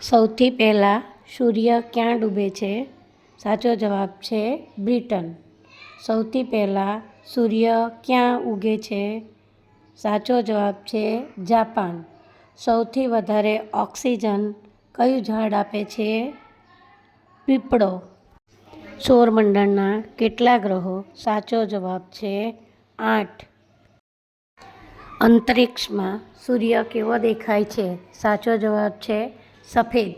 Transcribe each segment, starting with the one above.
સૌથી પહેલાં સૂર્ય ક્યાં ડૂબે છે? સાચો જવાબ છે બ્રિટન. સૌથી પહેલાં સૂર્ય ક્યાં ઉગે છે? સાચો જવાબ છે જાપાન. સૌથી વધારે ઓક્સિજન કયું ઝાડ આપે છે? પીપળો. સૌરમંડળના કેટલા ગ્રહો? સાચો જવાબ છે આઠ. અંતરિક્ષમાં સૂર્ય કેવો દેખાય છે? સાચો જવાબ છે સફેદ.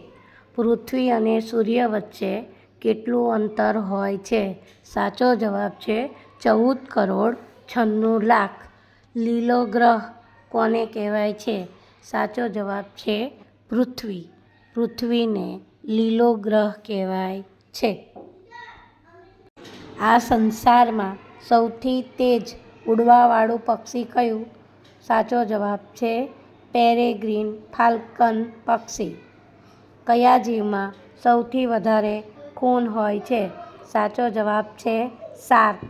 પૃથ્વી અને સૂર્ય વચ્ચે કેટલું અંતર હોય છે? સાચો જવાબ છે ચૌદ કરોડ છન્નું લાખ. લીલો ગ્રહ કોને કહેવાય છે? સાચો જવાબ છે પૃથ્વી. પૃથ્વીને લીલો ગ્રહ કહેવાય છે. આ સંસારમાં સૌથી તેજ ઉડવાવાળું પક્ષી કયું? સાચો જવાબ છે પેરેગ્રીન ફાલ્કન પક્ષી. કયા જીવમાં સૌથી વધારે ખૂન હોય છે? સાચો જવાબ છે શાર્ક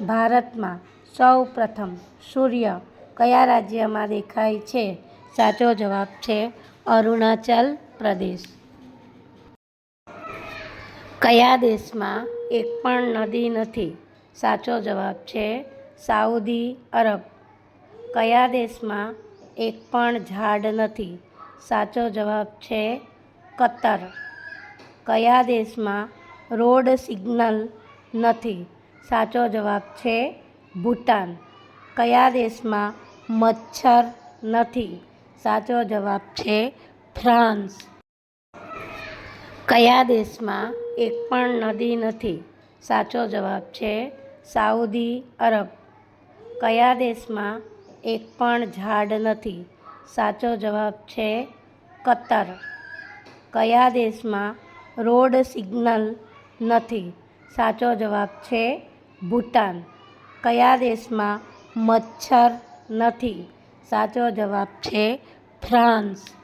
ભારતમાં સૌ પ્રથમ સૂર્ય કયા રાજ્યમાં દેખાય છે? સાચો જવાબ છે અરુણાચલ પ્રદેશ. કયા દેશમાં એક પણ નદી નથી? સાચો જવાબ છે સાઉદી અરબ. કયા દેશમાં એક પણ ઝાડ નથી? સાચો જવાબ છે કતર. કયા દેશમાં રોડ સિગ્નલ નથી? સાચો જવાબ છે ભૂટાન. કયા દેશમાં મચ્છર નથી? સાચો જવાબ છે ફ્રાન્સ. કયા દેશમાં એક પણ નદી નથી? સાચો જવાબ છે સાઉદી અરબ. કયા દેશમાં એક પણ ઝાડ નથી? સાચો જવાબ છે કતર. કયા દેશમાં રોડ સિગ્નલ નથી? સાચો જવાબ છે ભૂટાન. કયા દેશમાં મચ્છર નથી? સાચો જવાબ છે ફ્રાન્સ.